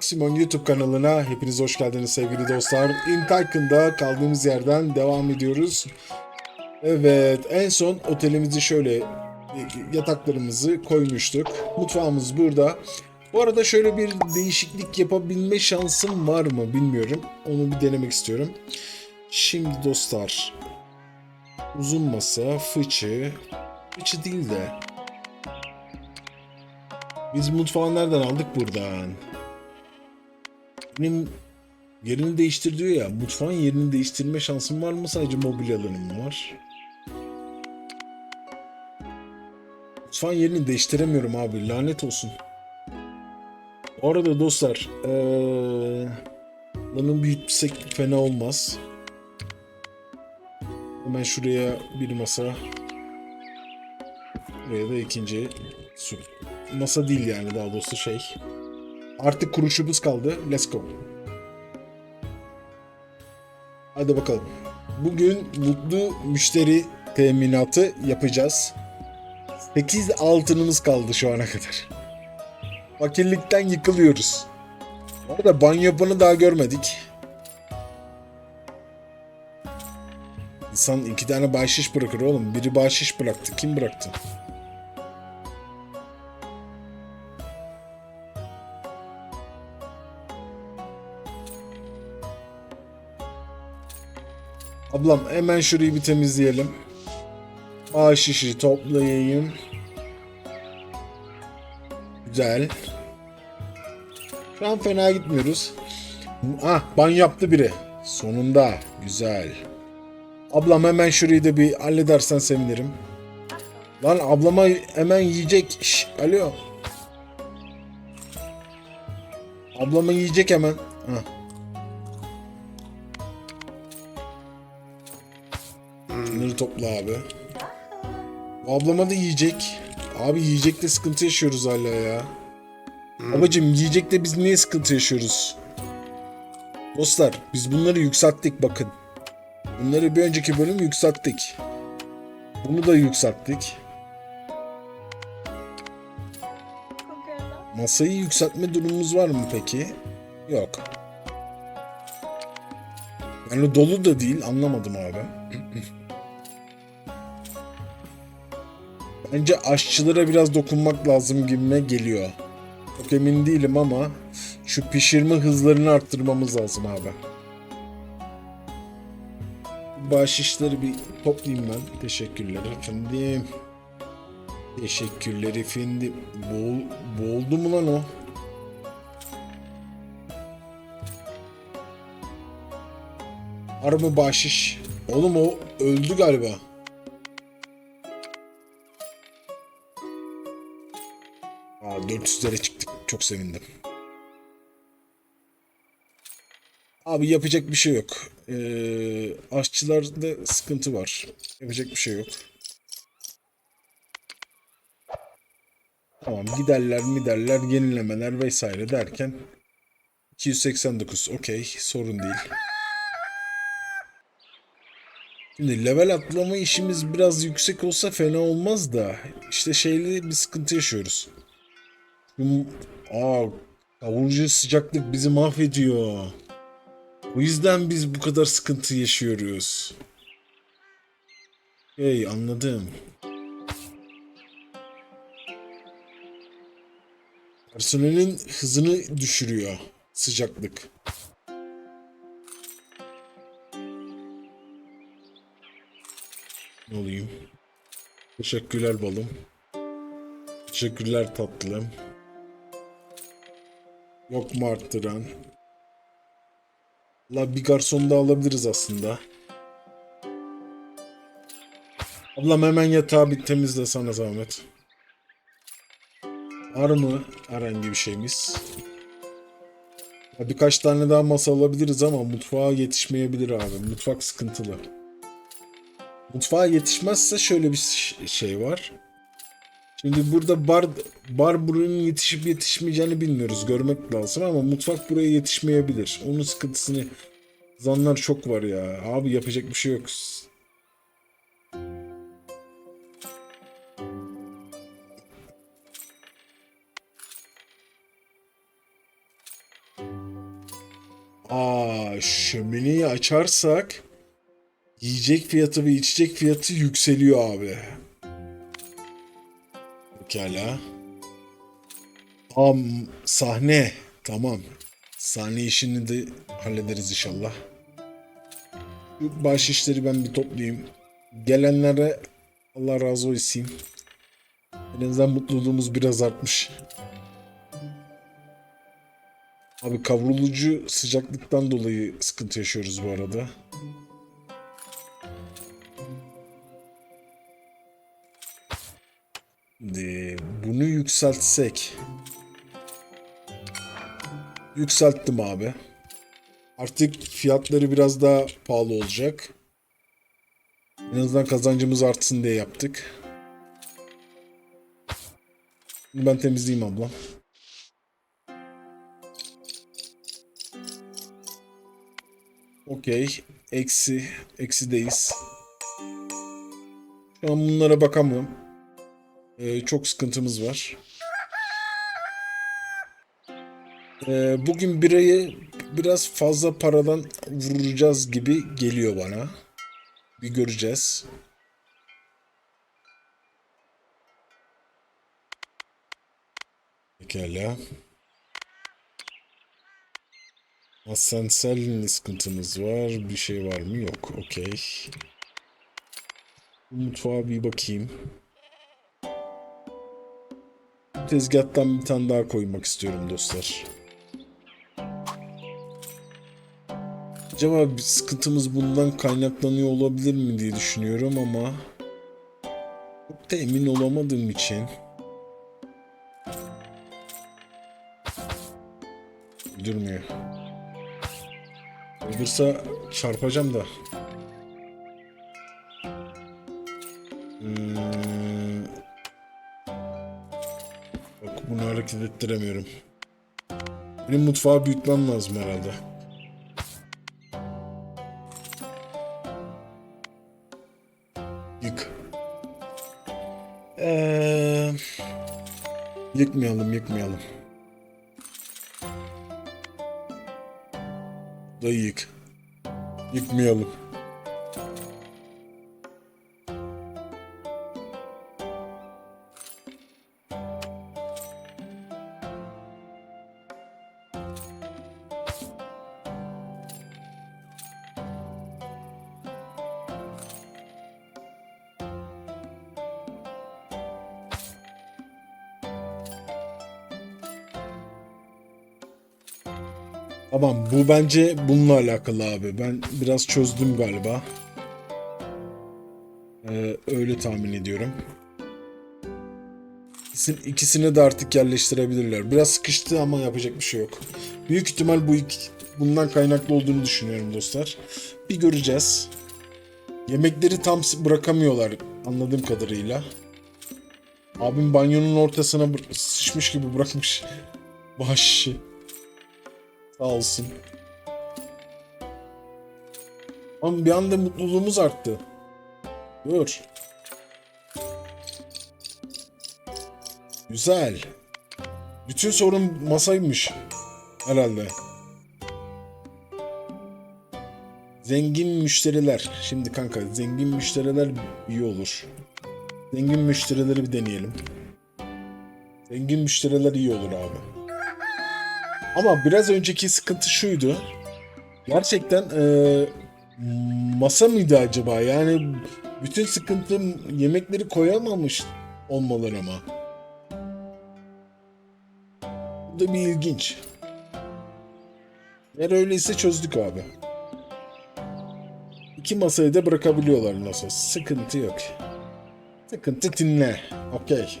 Maximum YouTube kanalına hepiniz hoş geldiniz sevgili dostlar. In Tycoon'da kaldığımız yerden devam ediyoruz. Evet, en son otelimizi şöyle yataklarımızı koymuştuk. Mutfağımız burada. Bu arada şöyle bir değişiklik yapabilme şansım var mı bilmiyorum. Onu bir denemek istiyorum. Şimdi dostlar. Uzun masa, fıçı. Fıçı değil de. Biz mutfağı nereden aldık buradan? Benim yerini değiştir ya. Mutfağın yerini değiştirme şansım var mı? Sadece mobilyalarım mı var? Mutfağın yerini değiştiremiyorum abi. Lanet olsun. Bu arada dostlar. Ee, lanı büyütsek fena olmaz. Hemen şuraya bir masa. Buraya da ikinci. Masa değil yani daha doğrusu şey. Artık kuruşumuz kaldı. Let's go. Hadi bakalım. Bugün mutlu müşteri teminatı yapacağız. 8 altınımız kaldı şu ana kadar. Fakirlikten yıkılıyoruz. Bu arada banyo yapanı daha görmedik. İnsan iki tane bahşiş bırakır oğlum. Biri bahşiş bıraktı. Kim bıraktı? Ablam hemen şurayı bir temizleyelim. Bahşişi toplayayım. Güzel. Şu an fena gitmiyoruz. Ah ban yaptı biri. Sonunda. Güzel. Ablam hemen şurayı da bir halledersen sevinirim. Lan ablama hemen yiyecek. Şş, alo. Ablama yiyecek hemen. Hah. Topla abi. Bu ablama da yiyecek. Abi yiyecekte sıkıntı yaşıyoruz hala ya. Babacım yiyecekte biz niye sıkıntı yaşıyoruz? Dostlar biz bunları yükselttik bakın. Bunları bir önceki bölüm yükselttik. Bunu da yükselttik. Masayı yükseltme durumumuz var mı peki? Yok. Yani dolu da değil anlamadım abi. Bence aşçılara biraz dokunmak lazım gibime geliyor. Çok emin değilim ama şu pişirme hızlarını arttırmamız lazım abi. Bahşişleri bir toplayayım ben. Teşekkürler efendim. Teşekkürler efendim. Boğul, boğuldu mu lan o? Var mı bahşiş? Oğlum o öldü galiba. 400'lere çıktık. Çok sevindim. Abi yapacak bir şey yok. Ee, aşçılarda sıkıntı var. Yapacak bir şey yok. Tamam giderler miderler yenilemeler vesaire derken 289 okey sorun değil. Şimdi level atlama işimiz biraz yüksek olsa fena olmaz da işte şeyli bir sıkıntı yaşıyoruz. Aa, kavurucu sıcaklık bizi mahvediyor. O yüzden biz bu kadar sıkıntı yaşıyoruz. Hey anladım. Personelin hızını düşürüyor sıcaklık. Ne olayım? Teşekkürler balım. Teşekkürler tatlım. Yok mu arttıran? La bir garson da alabiliriz aslında. Ablam hemen yatağı bir temizle sana zahmet. Var mı herhangi bir şeyimiz? Ya birkaç tane daha masa alabiliriz ama mutfağa yetişmeyebilir abi. Mutfak sıkıntılı. Mutfağa yetişmezse şöyle bir şey var. Şimdi burada bar bar buranın yetişip yetişmeyeceğini bilmiyoruz. Görmek lazım ama mutfak buraya yetişmeyebilir. Onun sıkıntısını zanlar çok var ya. Abi yapacak bir şey yok. Aa, şömineyi açarsak yiyecek fiyatı ve içecek fiyatı yükseliyor abi. Pekala. Am sahne. Tamam. Sahne işini de hallederiz inşallah. Baş işleri ben bir toplayayım. Gelenlere Allah razı olsun. En azından mutluluğumuz biraz artmış. Abi kavrulucu sıcaklıktan dolayı sıkıntı yaşıyoruz bu arada. Yükseltsek. Yükselttim abi. Artık fiyatları biraz daha pahalı olacak. En azından kazancımız artsın diye yaptık. Şimdi ben temizleyeyim ablam. Okey. Eksi. Eksideyiz. Şu an bunlara bakamıyorum. Ee, çok sıkıntımız var. Ee, bugün birayı biraz fazla paradan vuracağız gibi geliyor bana. Bir göreceğiz. Pekala. Asansel ne sıkıntımız var? Bir şey var mı? Yok. Okey. Mutfağa bir bakayım. Tezgahtan bir tane daha koymak istiyorum dostlar. Acaba bir sıkıntımız bundan kaynaklanıyor olabilir mi diye düşünüyorum ama çok da emin olamadığım için durmuyor. Olursa çarpacağım da. Hareket ettiremiyorum. Benim mutfağı büyütmem lazım herhalde. Yık. Ee, yıkmayalım, yıkmayalım. Da yık. Yıkmayalım. Bu bence bununla alakalı abi. Ben biraz çözdüm galiba. Ee, öyle tahmin ediyorum. İkisini, de artık yerleştirebilirler. Biraz sıkıştı ama yapacak bir şey yok. Büyük ihtimal bu iki, bundan kaynaklı olduğunu düşünüyorum dostlar. Bir göreceğiz. Yemekleri tam bırakamıyorlar anladığım kadarıyla. Abim banyonun ortasına sıçmış gibi bırakmış. Baş. Sağ olsun. Ama bir anda mutluluğumuz arttı. Dur. Güzel. Bütün sorun masaymış. Herhalde. Zengin müşteriler. Şimdi kanka zengin müşteriler iyi olur. Zengin müşterileri bir deneyelim. Zengin müşteriler iyi olur abi. Ama biraz önceki sıkıntı şuydu. Gerçekten eee, masa mıydı acaba? Yani bütün sıkıntı yemekleri koyamamış olmaları ama. Bu da bir ilginç. Eğer öyleyse çözdük abi. İki masayı da bırakabiliyorlar nasıl? Sıkıntı yok. Sıkıntı dinle. Okey.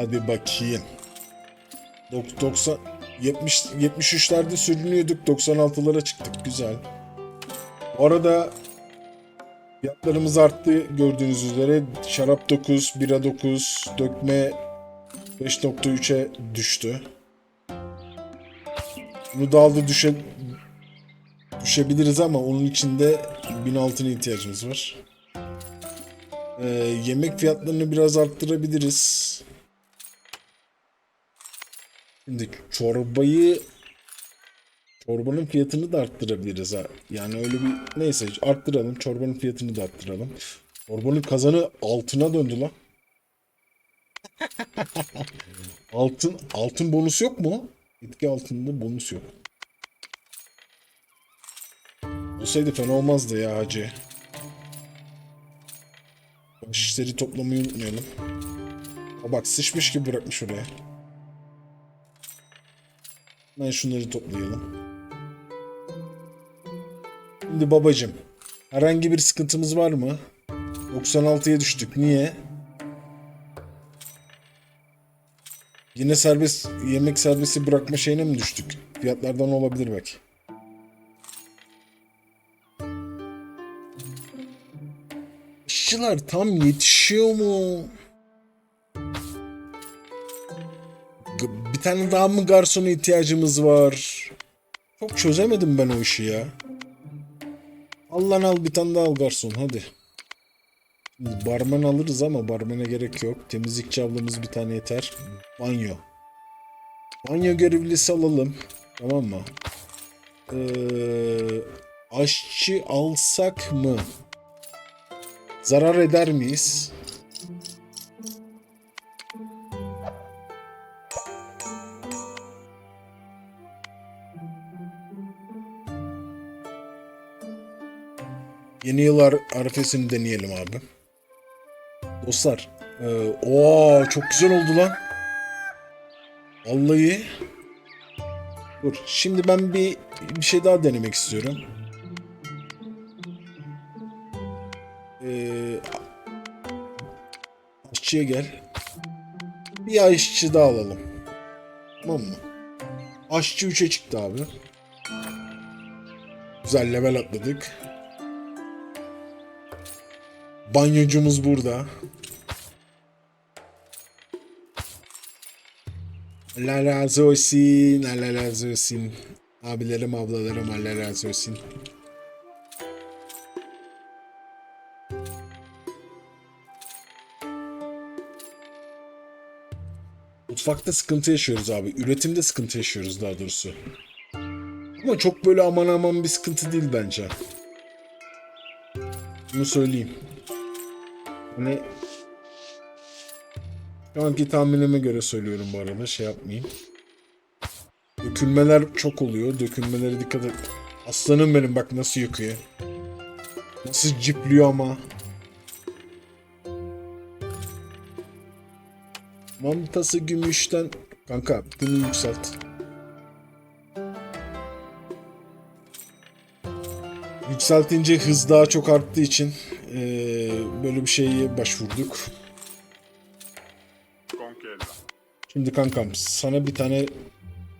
Hadi bakayım. Dok- 90 70 73'lerde sürünüyorduk 96'lara çıktık güzel. Bu arada fiyatlarımız arttı gördüğünüz üzere. Şarap 9, bira 9, dökme 5.3'e düştü. Bunu da düşe düşebiliriz ama onun için de 1000 altına ihtiyacımız var. Ee, yemek fiyatlarını biraz arttırabiliriz. Şimdi çorbayı çorbanın fiyatını da arttırabiliriz ha. Yani öyle bir neyse arttıralım. Çorbanın fiyatını da arttıralım. Çorbanın kazanı altına döndü lan. altın altın bonus yok mu? Bitki altında bonus yok. Olsaydı fena olmazdı ya hacı. Bak işleri toplamayı unutmayalım. Bak sıçmış gibi bırakmış oraya. Ben şunları toplayalım. Şimdi babacım. Herhangi bir sıkıntımız var mı? 96'ya düştük. Niye? Yine serbest yemek serbesti bırakma şeyine mi düştük? Fiyatlardan olabilir belki. İşçiler tam yetişiyor mu? Bir tane daha mı garsona ihtiyacımız var? Çok çözemedim ben o işi ya. Al lan al bir tane daha al garson hadi. Barmen alırız ama barmene gerek yok. Temizlikçi ablamız bir tane yeter. Banyo. Banyo görevlisi alalım. Tamam mı? Ee, aşçı alsak mı? Zarar eder miyiz? Yeni yıl ar- arifesini deneyelim abi. Dostlar. E, oo çok güzel oldu lan. Vallahi. Dur. Şimdi ben bir bir şey daha denemek istiyorum. Ee, aşçıya gel. Bir aşçı daha alalım. Tamam mı? Aşçı 3'e çıktı abi. Güzel level atladık. Banyocumuz burada. Allah razı olsun. Allah razı olsun. Abilerim, ablalarım Allah razı olsun. Mutfakta sıkıntı yaşıyoruz abi. Üretimde sıkıntı yaşıyoruz daha doğrusu. Ama çok böyle aman aman bir sıkıntı değil bence. Bunu söyleyeyim. Hani şu anki tahminime göre söylüyorum bu arada şey yapmayayım. Dökülmeler çok oluyor. Dökülmelere dikkat et. Aslanım benim bak nasıl yıkıyor. Nasıl cipliyor ama. Mantası gümüşten. Kanka bunu yükselt. Yükseltince hız daha çok arttığı için böyle bir şeye başvurduk. Şimdi kankam sana bir tane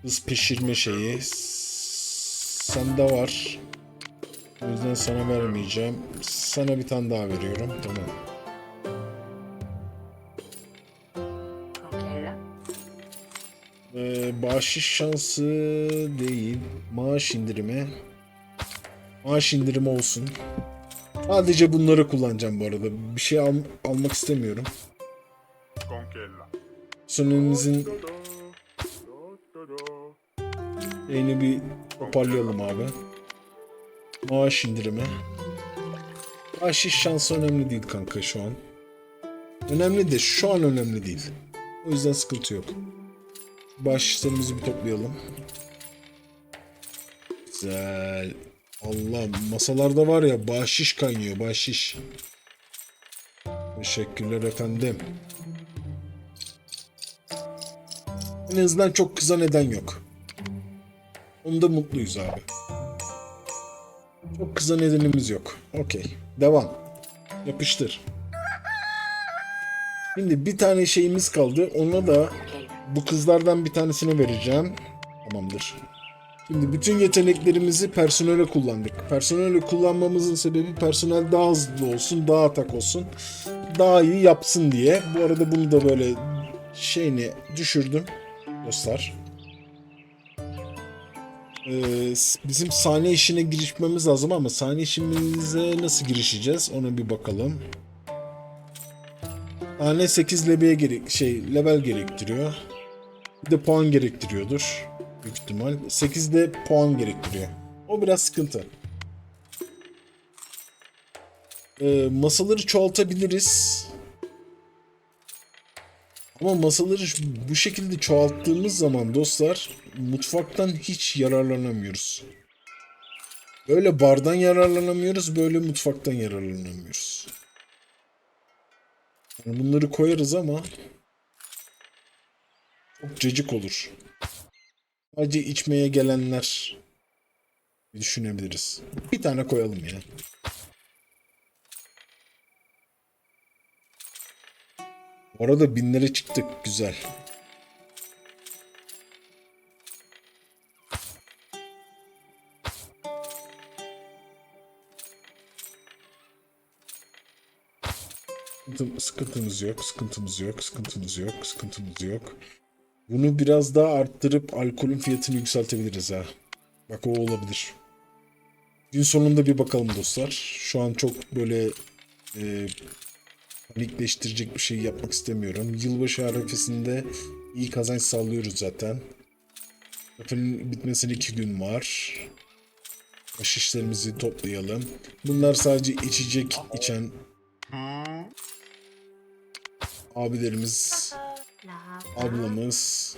hız pişirme şeyi sende var. O yüzden sana vermeyeceğim. Sana bir tane daha veriyorum. Tamam. Ee, bahşiş şansı değil. Maaş indirimi. Maaş indirimi olsun. Sadece bunları kullanacağım bu arada. Bir şey al- almak istemiyorum. Do. şeyini bir toparlayalım abi. Maaş indirimi. Bahşiş şansı önemli değil kanka şu an. Önemli de şu an önemli değil. O yüzden sıkıntı yok. Bahşişlerimizi bir toplayalım. Güzel. Allah masalarda var ya bahşiş kaynıyor bahşiş. Teşekkürler efendim. En azından çok kıza neden yok. Onda mutluyuz abi. Çok kıza nedenimiz yok. Okey. Devam. Yapıştır. Şimdi bir tane şeyimiz kaldı. Ona da bu kızlardan bir tanesine vereceğim. Tamamdır. Şimdi bütün yeteneklerimizi personele kullandık. Personele kullanmamızın sebebi personel daha hızlı olsun, daha atak olsun, daha iyi yapsın diye. Bu arada bunu da böyle şeyini düşürdüm dostlar. Ee, bizim sahne işine girişmemiz lazım ama sahne işimize nasıl girişeceğiz ona bir bakalım. Sahne 8 level gerek şey level gerektiriyor. Bir de puan gerektiriyordur. Büyük ihtimal. 8 de puan gerektiriyor. O biraz sıkıntı. Ee, masaları çoğaltabiliriz. Ama masaları bu şekilde çoğalttığımız zaman dostlar mutfaktan hiç yararlanamıyoruz. Böyle bardan yararlanamıyoruz, böyle mutfaktan yararlanamıyoruz. Yani bunları koyarız ama çok cacık olur. Sadece içmeye gelenler düşünebiliriz. Bir tane koyalım ya. Bu arada binlere çıktık. Güzel. Sıkıntı- Sıkıntımız yok, sıkıntımız yok, sıkıntımız yok, sıkıntımız yok. Bunu biraz daha arttırıp alkolün fiyatını yükseltebiliriz ha. Bak o olabilir. Gün sonunda bir bakalım dostlar. Şu an çok böyle e, panikleştirecek bir şey yapmak istemiyorum. Yılbaşı arifesinde iyi kazanç sağlıyoruz zaten. Zaten bitmesine iki gün var. Baş işlerimizi toplayalım. Bunlar sadece içecek içen abilerimiz, ablamız.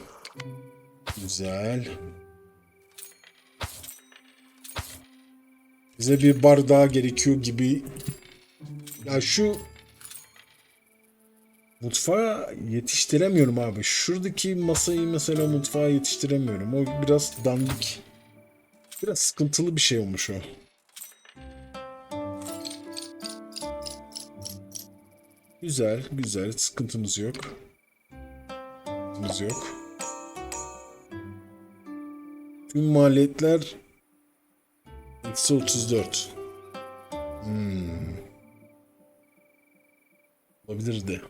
Güzel. Bize bir bar daha gerekiyor gibi. Ya şu mutfağa yetiştiremiyorum abi. Şuradaki masayı mesela mutfağa yetiştiremiyorum. O biraz dandik. Biraz sıkıntılı bir şey olmuş o. Güzel, güzel. Sıkıntımız yok. Sıkıntımız yok. Tüm maliyetler eksi 34. Hmm. Olabilirdi.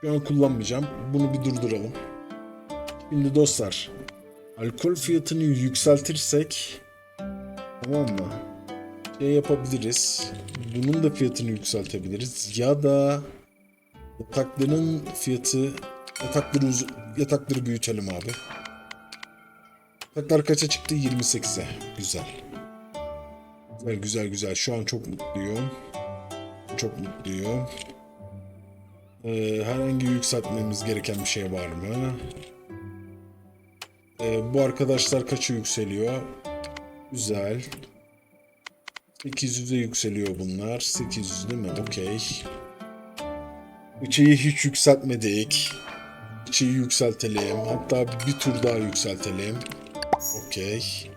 Şu an kullanmayacağım. Bunu bir durduralım. Şimdi dostlar, alkol fiyatını yükseltirsek tamam mı? Şey yapabiliriz. Bunun da fiyatını yükseltebiliriz. Ya da yatakların fiyatı yatakları yatakları büyütelim abi. Yataklar kaça çıktı? 28'e. Güzel. Güzel güzel güzel. Şu an çok mutluyum. Çok mutluyum. Ee, herhangi yükseltmemiz gereken bir şey var mı? Ee, bu arkadaşlar kaça yükseliyor? Güzel. 800'e yükseliyor bunlar. 800 değil mi? Okey. Içeyi hiç yükseltmedik. İçeyi yükseltelim. Hatta bir tur daha yükseltelim. Okey.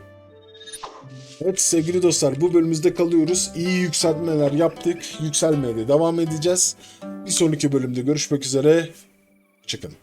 Evet sevgili dostlar bu bölümümüzde kalıyoruz. İyi yükseltmeler yaptık. Yükselmeye de devam edeceğiz. Bir sonraki bölümde görüşmek üzere. Çıkın.